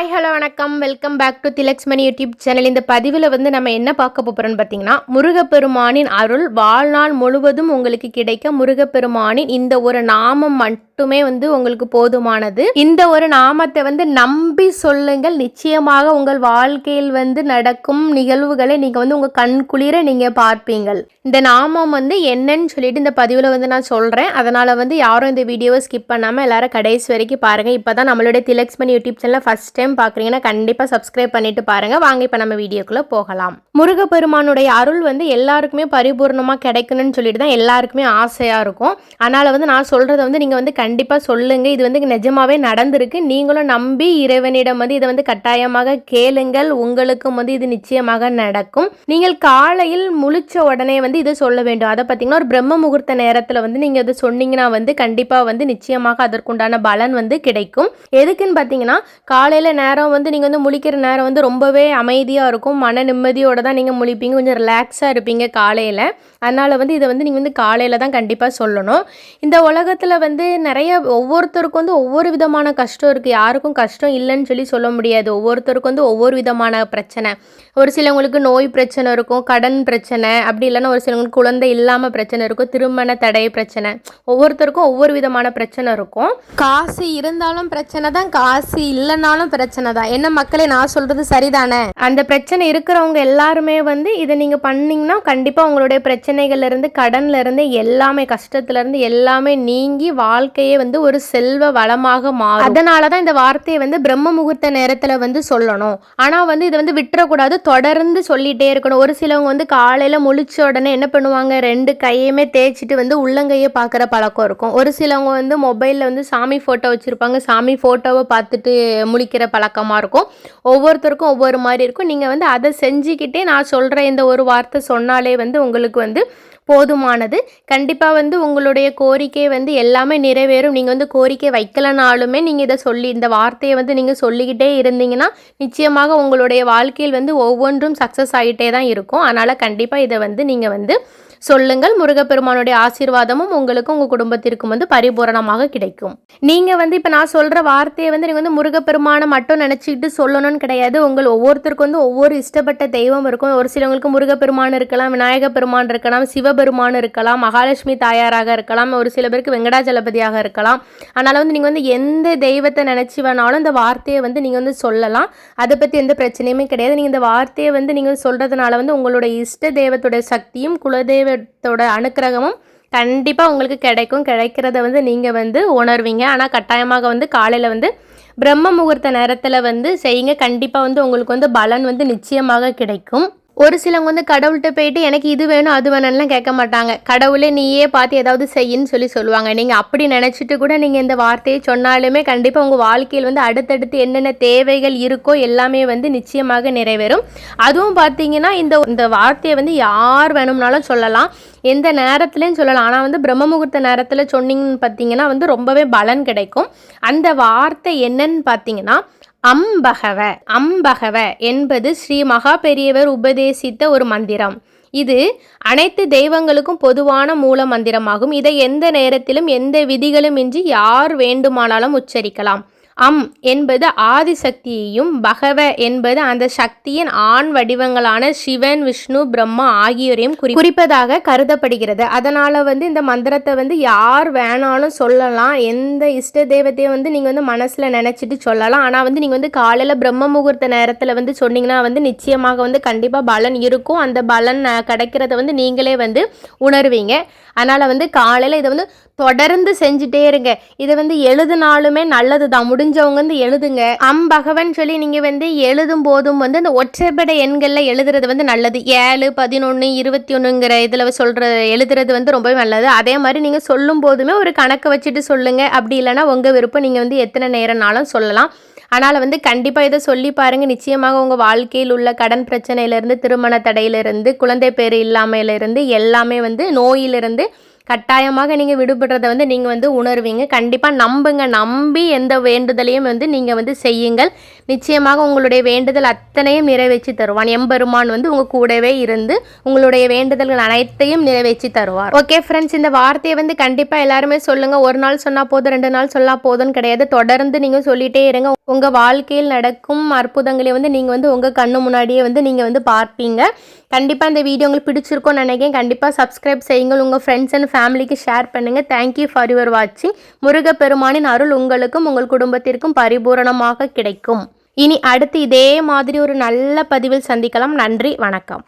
Hi hello வணக்கம். Welcome back to Thilaksmani YouTube channel இந்த பதிவில் வந்து நம்ம என்ன பார்க்க போகிறோம்னு பார்த்தீங்கன்னா முருகப்பெருமானின் அருள் வாழ்நாள் முழுவதும் உங்களுக்கு கிடைக்க முருகப்பெருமானின் இந்த ஒரு நாமம் மட்டும் மட்டுமே வந்து உங்களுக்கு போதுமானது. இந்த ஒரு நாமத்தை வந்து நம்பி சொல்லுங்கள். நிச்சயமாக உங்கள் வாழ்க்கையில் வந்து நடக்கும் நிகழ்வுகளை நீங்கள் வந்து உங்கள் கண் குளிர நீங்கள் பார்ப்பீங்கள். இந்த நாமம் வந்து என்னன்னு சொல்லிட்டு இந்த பதிவில் வந்து நான் சொல்கிறேன் அதனால் வந்து யாரும் இந்த வீடியோவை ஸ்கிப் பண்ணாமல் எல்லாரும் கடைசி வரைக்கும் பாருங்கள் இப்போ தான் நம்மளுடைய திலக்ஸ்மணி யூடியூப் சேனலில் ஃபஸ்ட் டைம் பார்க்குறீங்கன்னா கண்டிப்பாக சப்ஸ்கிரைப் பண்ணிட்டு பாருங்கள் வாங்க இப்போ நம்ம வீடியோக்குள்ளே போகலாம். முருகப்பெருமானுடைய அருள் வந்து எல்லாருக்குமே பரிபூர்ணமாக கிடைக்கணும்னு சொல்லிட்டு தான் எல்லாருக்குமே ஆசையாக இருக்கும். அதனால் வந்து நான் சொல்கிறத வந்து நீங்கள் வந்து கண்டிப்பாக சொல்லுங்கள் இது வந்து நிஜமாகவே நடந்திருக்கு. நீங்களும் நம்பி இறைவனிடம் வந்து இதை வந்து கட்டாயமாக கேளுங்கள். உங்களுக்கும் வந்து இது நிச்சயமாக நடக்கும். நீங்கள் காலையில் முழிச்ச உடனே வந்து இதை சொல்ல வேண்டும். அதை பார்த்தீங்கன்னா ஒரு பிரம்ம முகூர்த்த நேரத்தில் வந்து நீங்கள் இதை சொன்னீங்கன்னா வந்து கண்டிப்பாக வந்து நிச்சயமாக அதற்குண்டான பலன் வந்து கிடைக்கும். எதுக்குன்னு பார்த்தீங்கன்னா காலையில் நேரம் வந்து நீங்கள் வந்து முழிக்கிற நேரம் வந்து ரொம்பவே அமைதியாக இருக்கும். மன நிம்மதியோடு தான் நீங்கள் முழிப்பீங்க. கொஞ்சம் ரிலாக்ஸாக இருப்பீங்க காலையில். அதனால் வந்து இதை வந்து நீங்கள் வந்து காலையில் தான் கண்டிப்பாக சொல்லணும். இந்த உலகத்தில் வந்து நிறைய ஒவ்வொருத்தருக்கும் வந்து ஒவ்வொரு விதமான கஷ்டம் இருக்குது யாருக்கும் கஷ்டம் இல்லைன்னு சொல்லி சொல்ல முடியாது. ஒவ்வொருத்தருக்கும் வந்து ஒவ்வொரு விதமான பிரச்சனை. ஒரு சிலவங்களுக்கு நோய் பிரச்சனை இருக்கும் கடன் பிரச்சனை அப்படி இல்லைன்னா ஒரு சிலவங்களுக்கு குழந்தை இல்லாமல் பிரச்சனை இருக்கும் திருமண தடை பிரச்சனை. ஒவ்வொருத்தருக்கும் ஒவ்வொரு விதமான பிரச்சனை இருக்கும். காசு இருந்தாலும் பிரச்சனை தான் காசு இல்லைனாலும் பிரச்சனை தான். என்ன மக்களே நான் சொல்கிறது சரிதானே? அந்த பிரச்சனை இருக்கிறவங்க எல்லாருமே வந்து இதை நீங்கள் பண்ணீங்கன்னா கண்டிப்பாக உங்களுடைய பிரச்சனைகள்ல இருந்து கடன்ல இருந்து எல்லாமே கஷ்டத்துல இருந்து எல்லாமே நீங்கி வார்த்தையே வந்து ஒரு செல்வ வளமாக மாறும். அதனால தான் இந்த வார்த்தையை வந்து பிரம்ம முகூர்த்த நேரத்தில் வந்து சொல்லணும். ஆனால் வந்து இதை வந்து விட்டுறக்கூடாது தொடர்ந்து சொல்லிட்டே இருக்கணும். ஒரு சிலவங்க வந்து காலையில் முழிச்ச உடனே என்ன பண்ணுவாங்க? ரெண்டு கையுமே தேய்ச்சிட்டு வந்து உள்ளங்கையை பார்க்குற பழக்கம் இருக்கும். ஒரு சிலவங்க வந்து மொபைலில் வந்து சாமி ஃபோட்டோ வச்சுருப்பாங்க. சாமி ஃபோட்டோவை பார்த்துட்டு முழிக்கிற பழக்கமாக இருக்கும். ஒவ்வொருத்தருக்கும் ஒவ்வொரு மாதிரி இருக்கும். நீங்கள் வந்து அதை செஞ்சுக்கிட்டே நான் சொல்கிற இந்த ஒரு வார்த்தை சொன்னாலே வந்து உங்களுக்கு வந்து போதுமானது. கண்டிப்பாக வந்து உங்களுடைய கோரிக்கை வந்து எல்லாமே நிறைவேறும். நீங்கள் வந்து கோரிக்கை வைக்கலனாலுமே நீங்கள் இதை சொல்லி இந்த வார்த்தையை வந்து நீங்கள் சொல்லிக்கிட்டே இருந்தீங்கன்னா நிச்சயமாக உங்களுடைய வாழ்க்கையில் வந்து ஒவ்வொன்றும் சக்ஸஸ் ஆகிட்டே தான் இருக்கும். அதனால் கண்டிப்பாக இதை வந்து நீங்கள் வந்து சொல்லுங்கள். முருகப்பெருமானுடைய ஆசீர்வாதமும் உங்களுக்கும் உங்கள் குடும்பத்திற்கும் வந்து பரிபூரணமாக கிடைக்கும். நீங்கள் வந்து இப்போ நான் சொல்கிற வார்த்தையை வந்து நீங்கள் வந்து முருகப்பெருமானை மட்டும் நினச்சிக்கிட்டு சொல்லணும்னு கிடையாது. உங்கள் ஒவ்வொருத்தருக்கும் வந்து ஒவ்வொரு இஷ்டப்பட்ட தெய்வம் இருக்கும். ஒரு சிலவங்களுக்கு முருகப்பெருமான் இருக்கலாம் விநாயக பெருமான் இருக்கலாம் சிவபெருமான் இருக்கலாம் மகாலட்சுமி தாயாராக இருக்கலாம் ஒரு சில பேருக்கு வெங்கடாஜலபதியாக இருக்கலாம். அதனால் வந்து நீங்கள் வந்து எந்த தெய்வத்தை நினச்சி வேணாலும் இந்த வார்த்தையை வந்து நீங்கள் வந்து சொல்லலாம். அதை பற்றி எந்த பிரச்சனையுமே கிடையாது. நீங்கள் இந்த வார்த்தையை வந்து நீங்கள் சொல்கிறதுனால வந்து உங்களோட இஷ்ட தெய்வத்தோட சக்தியும் குலதெய்வத்தோட அனுக்கிரகமும் கண்டிப்பாக உங்களுக்கு கிடைக்கும். கிடைக்கிறத வந்து நீங்கள் வந்து உணர்வீங்க. ஆனால் கட்டாயமாக வந்து காலையில் வந்து பிரம்ம முகூர்த்த நேரத்தில் வந்து செய்யுங்க. கண்டிப்பாக வந்து உங்களுக்கு வந்து பலன் வந்து நிச்சயமாக கிடைக்கும். ஒரு சிலவங்க வந்து கடவுள்கிட்ட போயிட்டு எனக்கு இது வேணும் அது வேணும்லாம் கேட்க மாட்டாங்க. கடவுளே நீயே பார்த்து ஏதாவது செய்யின்னு சொல்லி சொல்லுவாங்க. நீங்கள் அப்படி நினச்சிட்டு கூட நீங்கள் இந்த வார்த்தையை சொன்னாலுமே கண்டிப்பாக உங்கள் வாழ்க்கையில் வந்து அடுத்தடுத்து என்னென்ன தேவைகள் இருக்கோ எல்லாமே வந்து நிச்சயமாக நிறைவேறும். அதுவும் பார்த்தீங்கன்னா இந்த இந்த வார்த்தையை வந்து யார் வேணும்னாலும் சொல்லலாம். எந்த நேரத்துலையும் சொல்லலாம். ஆனால் வந்து பிரம்ம முகூர்த்த நேரத்தில் சொன்னீங்கன்னு பார்த்தீங்கன்னா வந்து ரொம்பவே பலன் கிடைக்கும். அந்த வார்த்தை என்னன்னு பார்த்தீங்கன்னா அம்பகவ அம்பகவ என்பது ஸ்ரீ மகா பெரியவர் உபதேசித்த ஒரு மந்திரம். இது அனைத்து தெய்வங்களுக்கும் பொதுவான மூல மந்திரமாகும். இதை எந்த நேரத்திலும் எந்த விதிகளும் இன்றி யார் வேண்டுமானாலும் உச்சரிக்கலாம். அம் என்பது ஆதிசக்தியையும் பகவ என்பது அந்த சக்தியின் ஆண் வடிவங்களான சிவன் விஷ்ணு பிரம்மா ஆகியோரையும் குறி குறிப்பதாக கருதப்படுகிறது. அதனால் வந்து இந்த மந்திரத்தை வந்து யார் வேணாலும் சொல்லலாம். எந்த இஷ்ட தெய்வத்தையும் வந்து நீங்கள் வந்து மனசில் நினச்சிட்டு சொல்லலாம். ஆனால் வந்து நீங்கள் வந்து காலையில் பிரம்ம முகூர்த்த நேரத்தில் வந்து சொன்னீங்கன்னா வந்து நிச்சயமாக வந்து கண்டிப்பாக பலன் இருக்கும். அந்த பலன் கிடைக்கிறத வந்து நீங்களே வந்து உணர்வீங்க. அதனால் வந்து காலையில் இதை வந்து தொடர்ந்து செஞ்சுட்டே இருங்க. இதை வந்து எழுதுனாலுமே நல்லது தான் முடிஞ்சவங்க வந்து எழுதுங்க. அம்பகவன் சொல்லி நீங்கள் வந்து எழுதும் போதும் வந்து அந்த ஒற்றைப்படை எண்களில் எழுதுறது வந்து நல்லது. ஏழு பதினொன்று இருபத்தி ஒன்றுங்கிற இதில் சொல்கிற எழுதுறது வந்து ரொம்பவே நல்லது. அதே மாதிரி நீங்கள் சொல்லும் போதுமே ஒரு கணக்கு வச்சுட்டு சொல்லுங்கள் அப்படி இல்லைன்னா உங்கள் விருப்பம் நீங்கள் வந்து எத்தனை நேரம்னாலும் சொல்லலாம். ஆனால் வந்து கண்டிப்பாக இதை சொல்லி பாருங்கள் நிச்சயமாக உங்கள் வாழ்க்கையில் உள்ள கடன் பிரச்சனையிலேருந்து திருமண தடையிலிருந்து குழந்தை பேர் இல்லாமையிலிருந்து எல்லாமே வந்து நோயிலிருந்து கட்டாயமாக நீங்கள் விடுபடுறத வந்து நீங்கள் வந்து உணர்வீங்க. கண்டிப்பாக நம்புங்க. நம்பி எந்த வேண்டுதலையும் வந்து நீங்கள் வந்து செய்யுங்கள். நிச்சயமாக உங்களுடைய வேண்டுதல் அத்தனையும் நிறைவேற்றி தருவான் எம்பெருமான் வந்து உங்கள் கூடவே இருந்து உங்களுடைய வேண்டுதல்கள் அனைத்தையும் நிறைவேற்றி தருவார். ஓகே ஃப்ரெண்ட்ஸ் இந்த வார்த்தையை வந்து கண்டிப்பாக எல்லாருமே சொல்லுங்கள் ஒரு நாள் சொன்னால் போதும் ரெண்டு நாள் சொன்னால் போதும்னு கிடையாது. தொடர்ந்து நீங்கள் சொல்லிகிட்டே இருங்க. உங்கள் வாழ்க்கையில் நடக்கும் அற்புதங்களை வந்து நீங்கள் வந்து உங்கள் கண்ணு முன்னாடியே வந்து நீங்கள் வந்து பார்ப்பீங்க. கண்டிப்பாக இந்த வீடியோ உங்களுக்கு பிடிச்சிருக்கோன்னு நினைக்கிறேன். கண்டிப்பாக சப்ஸ்கிரைப் செய்யுங்கள் உங்கள் ஃப்ரெண்ட்ஸ் அண்ட் ஃபேமிலிக்கு ஷேர் பண்ணுங்கள் தேங்க்யூ ஃபார் யுவர் வாட்சிங் முருகப்பெருமானின் அருள் உங்களுக்கும் உங்கள் குடும்பத்திற்கும் பரிபூரணமாக கிடைக்கும். இனி அடுத்து இதே மாதிரி ஒரு நல்ல பதிவில் சந்திக்கலாம். நன்றி வணக்கம்.